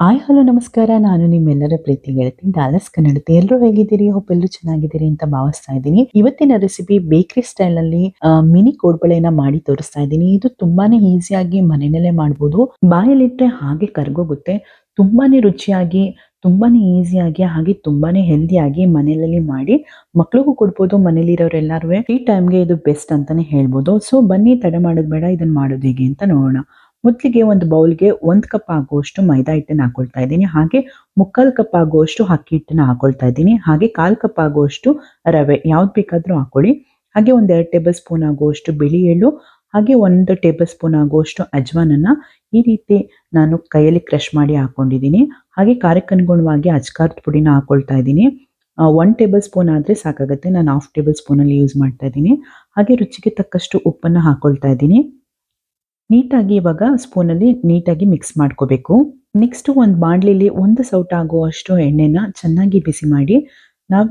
Hi, hello, ನಮಸ್ಕಾರ. ನಾನು ನಿಮ್ಮೆಲ್ಲರ ಪ್ರೀತಿ ಗೆಳತಿ ಡಾಲಸ್ ಕನ್ನಡತಿ. ಎಲ್ಲರೂ ಹೇಗಿದ್ದೀರಿ? ಹೋಪ್ ಎಲ್ಲರೂ ಚೆನ್ನಾಗಿದ್ದೀರಿ ಅಂತ ಭಾವಿಸ್ತಾ ಇದ್ದೀನಿ. ಇವತ್ತಿನ ರೆಸಿಪಿ ಬೇಕರಿ ಸ್ಟೈಲ್ ಅಲ್ಲಿ ಮಿನಿ ಕೋಡ್ಬಳೆನ ಮಾಡಿ ತೋರಿಸ್ತಾ ಇದ್ದೀನಿ. ಇದು ತುಂಬಾನೇ ಈಸಿಯಾಗಿ ಮನೆಯಲ್ಲೇ ಮಾಡ್ಬೋದು. ಬಾಯಲ್ಲಿಟ್ರೆ ಹಾಗೆ ಕರ್ಗೋಗುತ್ತೆ. ತುಂಬಾನೇ ರುಚಿಯಾಗಿ, ತುಂಬಾನೇ ಈಸಿಯಾಗಿ ಹಾಗೆ ತುಂಬಾನೇ ಹೆಲ್ದಿಯಾಗಿ ಮನೆಯಲ್ಲಿ ಮಾಡಿ ಮಕ್ಳಿಗೂ ಕೊಡ್ಬೋದು ಮನೇಲಿರೋರೆಲ್ಲರೂ ಈ ಟೈಮ್ಗೆ ಇದು ಬೆಸ್ಟ್ ಅಂತಾನೆ ಹೇಳ್ಬೋದು. ಸೊ ಬನ್ನಿ, ತಡ ಮಾಡೋದು ಬೇಡ. ಇದನ್ನ ಮಾಡೋದು ಹೇಗೆ ಅಂತ ನೋಡೋಣ. ಮೊದಲಿಗೆ ಒಂದು ಬೌಲ್ಗೆ ಒಂದು ಕಪ್ ಆಗುವಷ್ಟು ಮೈದಾ ಹಿಟ್ಟನ್ನು ಹಾಕೊಳ್ತಾ ಇದ್ದೀನಿ. ಹಾಗೆ ಮುಕ್ಕಾಲು ಕಪ್ ಆಗುವಷ್ಟು ಅಕ್ಕಿ ಹಿಟ್ಟನ್ನು ಹಾಕೊಳ್ತಾ ಇದ್ದೀನಿ. ಹಾಗೆ ಕಾಲು ಕಪ್ ಆಗುವಷ್ಟು ರವೆ ಯಾವ್ದು ಬೇಕಾದರೂ ಹಾಕೊಳ್ಳಿ. ಹಾಗೆ ಒಂದು ಎರಡು ಟೇಬಲ್ ಸ್ಪೂನ್ ಆಗುವಷ್ಟು ಬಿಳಿ ಎಳ್ಳು, ಹಾಗೆ ಒಂದು ಟೇಬಲ್ ಸ್ಪೂನ್ ಆಗುವಷ್ಟು ಅಜ್ವಾನನ್ನ ಈ ರೀತಿ ನಾನು ಕೈಯಲ್ಲಿ ಕ್ರಶ್ ಮಾಡಿ ಹಾಕೊಂಡಿದ್ದೀನಿ. ಹಾಗೆ ಕಾರ್ಯಕ್ಕನುಗುಣವಾಗಿ ಅಜ್ಕಾರದ ಪುಡಿನ ಹಾಕೊಳ್ತಾ ಇದ್ದೀನಿ. ಒನ್ ಟೇಬಲ್ ಸ್ಪೂನ್ ಆದರೆ ಸಾಕಾಗುತ್ತೆ. ನಾನು ಹಾಫ್ ಟೇಬಲ್ ಸ್ಪೂನಲ್ಲಿ ಯೂಸ್ ಮಾಡ್ತಾ ಇದ್ದೀನಿ. ಹಾಗೆ ರುಚಿಗೆ ತಕ್ಕಷ್ಟು ಉಪ್ಪನ್ನು ಹಾಕೊಳ್ತಾ ಇದ್ದೀನಿ. ನೀಟಾಗಿ ಇವಾಗ ಸ್ಪೂನಲ್ಲಿ ನೀಟಾಗಿ ಮಿಕ್ಸ್ ಮಾಡ್ಕೋಬೇಕು. ನೆಕ್ಸ್ಟ್ ಒಂದು ಬಾಣಲಿಲಿ ಒಂದು ಸೌಟ್ ಆಗುವಷ್ಟು ಎಣ್ಣೆನ ಚೆನ್ನಾಗಿ ಬಿಸಿ ಮಾಡಿ ನಾವು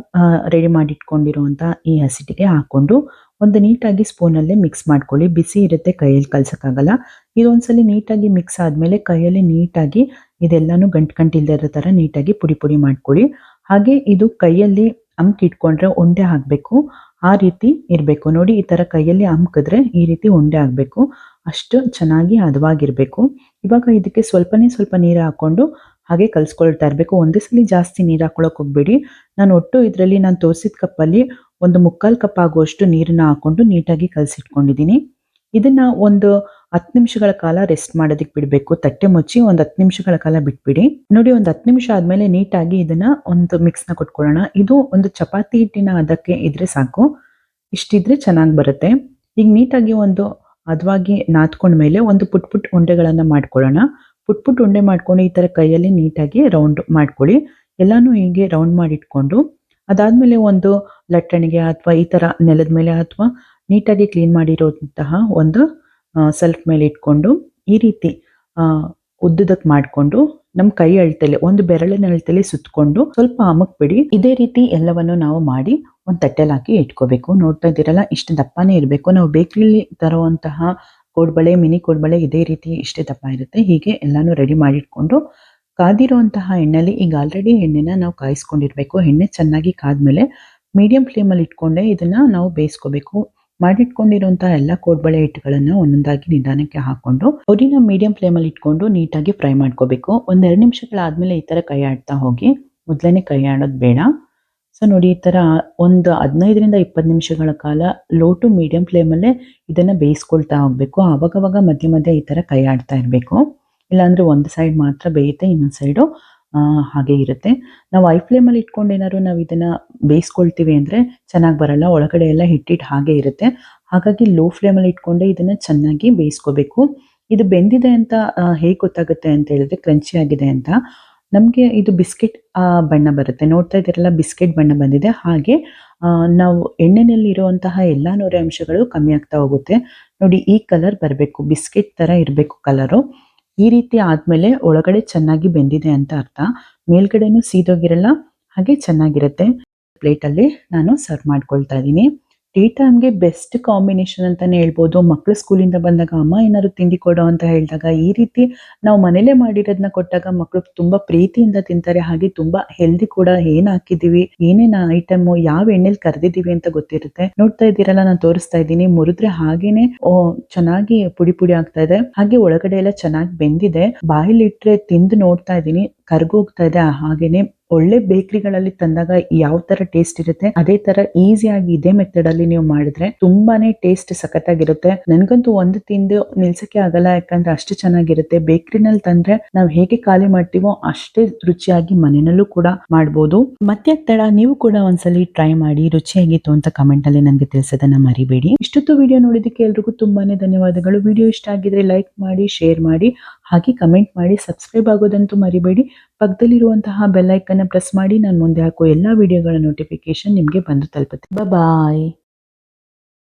ರೆಡಿ ಮಾಡಿಟ್ಕೊಂಡಿರುವಂಥ ಈ ಹಸಿಟ್ಟಿಗೆ ಹಾಕೊಂಡು ಒಂದು ನೀಟಾಗಿ ಸ್ಪೂನಲ್ಲೇ ಮಿಕ್ಸ್ ಮಾಡ್ಕೊಳ್ಳಿ. ಬಿಸಿ ಇರುತ್ತೆ, ಕೈಯಲ್ಲಿ ಕಲ್ಸೋಕ್ಕಾಗಲ್ಲ. ಇದೊಂದ್ಸಲಿ ನೀಟಾಗಿ ಮಿಕ್ಸ್ ಆದಮೇಲೆ ಕೈಯಲ್ಲಿ ನೀಟಾಗಿ ಇದೆಲ್ಲನೂ ಗಂಟು ಗಂಟಿಲ್ದೇ ಇರೋ ಥರ ನೀಟಾಗಿ ಪುಡಿ ಪುಡಿ ಮಾಡ್ಕೊಳ್ಳಿ. ಹಾಗೆ ಇದು ಕೈಯಲ್ಲಿ ಇಟ್ಕೊಂಡ್ರೆ ಉಂಡೆ ಹಾಕಬೇಕು. ಆ ರೀತಿ ಇರಬೇಕು. ನೋಡಿ, ಈ ಥರ ಕೈಯಲ್ಲಿ ಅಮ್ಕಿದ್ರೆ ಈ ರೀತಿ ಉಂಡೆ ಆಗಬೇಕು ಅಷ್ಟು ಚೆನ್ನಾಗಿ ಹದವಾಗಿರಬೇಕು. ಇವಾಗ ಇದಕ್ಕೆ ಸ್ವಲ್ಪನೇ ಸ್ವಲ್ಪ ನೀರು ಹಾಕೊಂಡು ಹಾಗೆ ಕಲಿಸ್ಕೊಳ್ತಾ ಇರಬೇಕು. ಒಂದೇ ಸಲ ಜಾಸ್ತಿ ನೀರು ಹಾಕ್ಕೊಳಕ್ಕೆ ಹೋಗ್ಬೇಡಿ. ನಾನು ಒಟ್ಟು ಇದರಲ್ಲಿ ನಾನು ತೋರಿಸಿದ ಕಪ್ಪಲ್ಲಿ ಒಂದು ಮುಕ್ಕಾಲು ಕಪ್ ಆಗುವಷ್ಟು ನೀರನ್ನ ಹಾಕೊಂಡು ನೀಟಾಗಿ ಕಲಸಿಟ್ಕೊಂಡಿದ್ದೀನಿ. ಇದನ್ನು ಒಂದು ಹತ್ತು ನಿಮಿಷಗಳ ಕಾಲ ರೆಸ್ಟ್ ಮಾಡೋದಕ್ಕೆ ಬಿಡಬೇಕು. ತಟ್ಟೆ ಮುಚ್ಚಿ ಒಂದು ಹತ್ತು ನಿಮಿಷಗಳ ಕಾಲ ಬಿಟ್ಬಿಡಿ. ನೋಡಿ, ಒಂದು ಹತ್ತು ನಿಮಿಷ ಆದಮೇಲೆ ನೀಟಾಗಿ ಇದನ್ನು ಒಂದು ಮಿಕ್ಸ್ನ ಕೊಟ್ಕೊಳ್ಳೋಣ. ಇದು ಒಂದು ಚಪಾತಿ ಹಿಟ್ಟಿನ ಅದಕ್ಕೆ ಇದ್ರೆ ಸಾಕು. ಇಷ್ಟಿದ್ರೆ ಚೆನ್ನಾಗಿ ಬರುತ್ತೆ. ಈಗ ನೀಟಾಗಿ ಒಂದು ಹದವಾಗಿ ನಾದ್ಕೊಂಡ್ಮೇಲೆ ಒಂದು ಪುಟ್ ಪುಟ್ ಉಂಡೆಗಳನ್ನ ಮಾಡ್ಕೊಳ್ಳೋಣ. ಪುಟ್ ಪುಟ್ ಉಂಡೆ ಮಾಡ್ಕೊಂಡು ಈ ಥರ ಕೈಯಲ್ಲಿ ನೀಟಾಗಿ ರೌಂಡ್ ಮಾಡ್ಕೊಳ್ಳಿ. ಎಲ್ಲಾನು ಹೀಗೆ ರೌಂಡ್ ಮಾಡಿಟ್ಕೊಂಡು ಅದಾದ್ಮೇಲೆ ಒಂದು ಲಟ್ಟಣಿಗೆ ಅಥವಾ ಈ ಥರ ನೆಲದ ಮೇಲೆ ಅಥವಾ ನೀಟಾಗಿ ಕ್ಲೀನ್ ಮಾಡಿರೋಂತಹ ಒಂದು ಸೆಲ್ಫ್ ಮೇಲೆ ಇಟ್ಕೊಂಡು ಈ ರೀತಿ ಉದ್ದುದಕ್ಕೆ ಮಾಡಿಕೊಂಡು ನಮ್ಮ ಕೈ ಅಳ್ತಲೆ, ಒಂದು ಬೆರಳಿನ ಅಳ್ತಲೆ ಸುತ್ತಕೊಂಡು ಸ್ವಲ್ಪ ಅಮಕ್ಬಿಡಿ. ಇದೇ ರೀತಿ ಎಲ್ಲವನ್ನು ನಾವು ಮಾಡಿ ಒಂದು ತಟ್ಟೆಲಿ ಹಾಕಿ ಇಟ್ಕೋಬೇಕು. ನೋಡ್ತಾ ಇದ್ದೀರಲ್ಲ, ಇಷ್ಟು ದಪ್ಪನೇ ಇರಬೇಕು. ನಾವು ಬೇಕ್ರಿಲಿ ತರುವಂತಹ ಕೋಡ್ಬಳೆ, ಮಿನಿ ಕೋಡ್ಬಳೆ ಇದೇ ರೀತಿ ಇಷ್ಟೇ ದಪ್ಪ ಇರುತ್ತೆ. ಹೀಗೆ ಎಲ್ಲಾನು ರೆಡಿ ಮಾಡಿಟ್ಕೊಂಡು ಕಾದಿರುವಂತಹ ಎಣ್ಣೆಲಿ ಈಗ ಆಲ್ರೆಡಿ ಎಣ್ಣೆನ ನಾವು ಕಾಯಿಸ್ಕೊಂಡಿರ್ಬೇಕು. ಎಣ್ಣೆ ಚೆನ್ನಾಗಿ ಕಾದ್ಮೇಲೆ ಮೀಡಿಯಂ ಫ್ಲೇಮಲ್ಲಿ ಇಟ್ಕೊಂಡೆ ಇದನ್ನ ನಾವು ಬೇಯಿಸ್ಕೋಬೇಕು. ಮಾಡಿಟ್ಕೊಂಡಿರುವಂತಹ ಎಲ್ಲ ಕೋಡ್ಬಳೆ ಹಿಟ್ಟುಗಳನ್ನ ಒಂದೊಂದಾಗಿ ನಿಧಾನಕ್ಕೆ ಹಾಕೊಂಡು, ಅವ್ರಿನ ಮೀಡಿಯಂ ಫ್ಲೇಮಲ್ಲಿ ಇಟ್ಕೊಂಡು ನೀಟಾಗಿ ಫ್ರೈ ಮಾಡ್ಕೋಬೇಕು. ಒಂದೆರಡು ನಿಮಿಷಗಳಾದ್ಮೇಲೆ ಈ ತರ ಕೈ ಆಡ್ತಾ ಹೋಗಿ, ಮೊದಲನೇ ಕೈ ಆಡೋದು ಬೇಡ. ಸೊ ನೋಡಿ, ಈ ತರ ಒಂದು ಹದಿನೈದರಿಂದ ಇಪ್ಪತ್ತು ನಿಮಿಷಗಳ ಕಾಲ ಲೋ ಟು ಮೀಡಿಯಂ ಫ್ಲೇಮಲ್ಲೇ ಇದನ್ನ ಬೇಯಿಸ್ಕೊಳ್ತಾ ಹೋಗ್ಬೇಕು. ಆವಾಗವಾಗ ಮಧ್ಯೆ ಮಧ್ಯೆ ಈ ತರ ಕೈ ಆಡ್ತಾ ಇರಬೇಕು. ಇಲ್ಲಾಂದ್ರೆ ಒಂದು ಸೈಡ್ ಮಾತ್ರ ಬೇಯುತ್ತೆ, ಇನ್ನೊಂದು ಸೈಡು ಹಾಗೆ ಇರುತ್ತೆ. ನಾವು ಐ ಫ್ಲೇಮಲ್ಲಿ ಇಟ್ಕೊಂಡು ಏನಾದ್ರು ನಾವು ಇದನ್ನ ಬೇಯಿಸ್ಕೊಳ್ತೀವಿ ಅಂದ್ರೆ ಚೆನ್ನಾಗಿ ಬರಲ್ಲ. ಒಳಗಡೆ ಎಲ್ಲ ಹಿಟ್ಟಿಟ್ಟು ಹಾಗೆ ಇರುತ್ತೆ. ಹಾಗಾಗಿ ಲೋ ಫ್ಲೇಮಲ್ಲಿ ಇಟ್ಕೊಂಡೆ ಇದನ್ನ ಚೆನ್ನಾಗಿ ಬೇಯಿಸ್ಕೋಬೇಕು. ಇದು ಬೆಂದಿದೆ ಅಂತ ಹೇಗೆ ಗೊತ್ತಾಗುತ್ತೆ ಅಂತ ಹೇಳಿದ್ರೆ ಕ್ರಂಚಿ ಆಗಿದೆ ಅಂತ. ನಮಗೆ ಇದು ಬಿಸ್ಕೆಟ್ ಬಣ್ಣ ಬರುತ್ತೆ. ನೋಡ್ತಾ ಇದ್ದೀರಲ್ಲ, ಬಿಸ್ಕೆಟ್ ಬಣ್ಣ ಬಂದಿದೆ. ಹಾಗೆ ನಾವು ಎಣ್ಣೆನಲ್ಲಿ ಇರುವಂತಹ ಎಲ್ಲ ನೂರೆ ಅಂಶಗಳು ಕಮ್ಮಿ ಆಗ್ತಾ ಹೋಗುತ್ತೆ. ನೋಡಿ, ಈ ಕಲರ್ ಬರಬೇಕು. ಬಿಸ್ಕೆಟ್ ತರ ಇರಬೇಕು ಕಲರು ಈ ರೀತಿ ಆದ್ಮೇಲೆ ಒಳಗಡೆ ಚೆನ್ನಾಗಿ ಬೆಂದಿದೆ ಅಂತ ಅರ್ಥ. ಮೇಲ್ಗಡೆನೂ ಸೀದೋಗಿರಲ್ಲ, ಹಾಗೆ ಚೆನ್ನಾಗಿರುತ್ತೆ. ಪ್ಲೇಟಲ್ಲಿ ನಾನು ಸರ್ವ್ ಮಾಡ್ಕೊಳ್ತಾ ಇದ್ದೀನಿ. ಟೀ ಟೈಮ್ಗೆ ಬೆಸ್ಟ್ ಕಾಂಬಿನೇಷನ್ ಅಂತಾನೆ ಹೇಳ್ಬೋದು. ಮಕ್ಕಳು ಸ್ಕೂಲಿಂದ ಬಂದಾಗ ಅಮ್ಮ ಏನಾದ್ರು ತಿಂಡಿ ಕೊಡು ಅಂತ ಹೇಳಿದಾಗ ಈ ರೀತಿ ನಾವು ಮನೇಲೇ ಮಾಡಿರೋದನ್ನ ಕೊಟ್ಟಾಗ ಮಕ್ಕಳು ತುಂಬಾ ಪ್ರೀತಿಯಿಂದ ತಿಂತಾರೆ. ಹಾಗೆ ತುಂಬಾ ಹೆಲ್ದಿ ಕೂಡ ಏನ್ ಹಾಕಿದೀವಿ, ಏನೇನ ಐಟಮ್ ಯಾವ ಎಣ್ಣೆಲಿ ಕರೆದಿದ್ದೀವಿ ಅಂತ ಗೊತ್ತಿರುತ್ತೆ. ನೋಡ್ತಾ ಇದ್ದೀರಲ್ಲ, ನಾನು ತೋರಿಸ್ತಾ ಇದ್ದೀನಿ. ಮುರಿದ್ರೆ ಹಾಗೇನೆ ಚೆನ್ನಾಗಿ ಪುಡಿ ಪುಡಿ ಆಗ್ತಾ ಇದೆ. ಹಾಗೆ ಒಳಗಡೆ ಎಲ್ಲ ಚೆನ್ನಾಗಿ ಬೆಂದಿದೆ. ಬಾಯಲ್ಲಿ ಇಟ್ರೆ ತಿಂದು ನೋಡ್ತಾ ಇದ್ದೀನಿ. ಕರ್ಗೋಗ್ತಾ ಇದೆ ಹಾಗೇನೆ ಒಳ್ಳೆ ಬೇಕರಿಗಳಲ್ಲಿ ತಂದಾಗ ಯಾವ ತರ ಟೇಸ್ಟ್ ಇರುತ್ತೆ, ಅದೇ ತರ ಈಸಿಯಾಗಿ ಇದೇ ಮೆಥಡ್ ಅಲ್ಲಿ ನೀವು ಮಾಡಿದ್ರೆ ತುಂಬಾನೇ ಟೇಸ್ಟ್ ಸಖತ್ತಾಗಿರುತ್ತೆ. ನನ್ಗಂತೂ ಒಂದು ತಿಂದು ನಿಲ್ಸಕ್ಕೆ ಆಗಲ್ಲ, ಯಾಕಂದ್ರೆ ಅಷ್ಟು ಚೆನ್ನಾಗಿರುತ್ತೆ. ಬೇಕರಿನಲ್ಲಿ ತಂದ್ರೆ ನಾವು ಹೇಗೆ ಖಾಲಿ ಮಾಡ್ತೀವೋ ಅಷ್ಟೇ ರುಚಿಯಾಗಿ ಮನೆಯಲ್ಲೂ ಕೂಡ ಮಾಡ್ಬೋದು. ಮತ್ತೆ ತಡ ನೀವು ಕೂಡ ಒಂದ್ಸಲಿ ಟ್ರೈ ಮಾಡಿ ರುಚಿಯಾಗಿತ್ತು ಅಂತ ಕಮೆಂಟ್ ಅಲ್ಲಿ ನನಗೆ ತಿಳಿಸೋದನ್ನ ಮರಿಬೇಡಿ. ಇಷ್ಟೊತ್ತು ವಿಡಿಯೋ ನೋಡಿದಕ್ಕೆ ಎಲ್ರಿಗೂ ತುಂಬಾನೇ ಧನ್ಯವಾದಗಳು. ವಿಡಿಯೋ ಇಷ್ಟ ಆಗಿದ್ರೆ ಲೈಕ್ ಮಾಡಿ ಶೇರ್ ಮಾಡಿ. ಹಾಗೆ ಕಮೆಂಟ್ ಮಾಡಿ, ಸಬ್ಸ್ಕ್ರೈಬ್ ಆಗೋದಂತೂ ಮರಿಬೇಡಿ. ಪಕ್ಕದಲ್ಲಿರುವಂತಹ ಬೆಲ್ಲೈಕನ್ನು ಪ್ರೆಸ್ ಮಾಡಿ, ನಾನು ಮುಂದೆ ಹಾಕೋ ಎಲ್ಲ ವಿಡಿಯೋಗಳ ನೋಟಿಫಿಕೇಶನ್ ನಿಮಗೆ ಬಂದು ತಲುಪುತ್ತೆ. ಬಾಯ್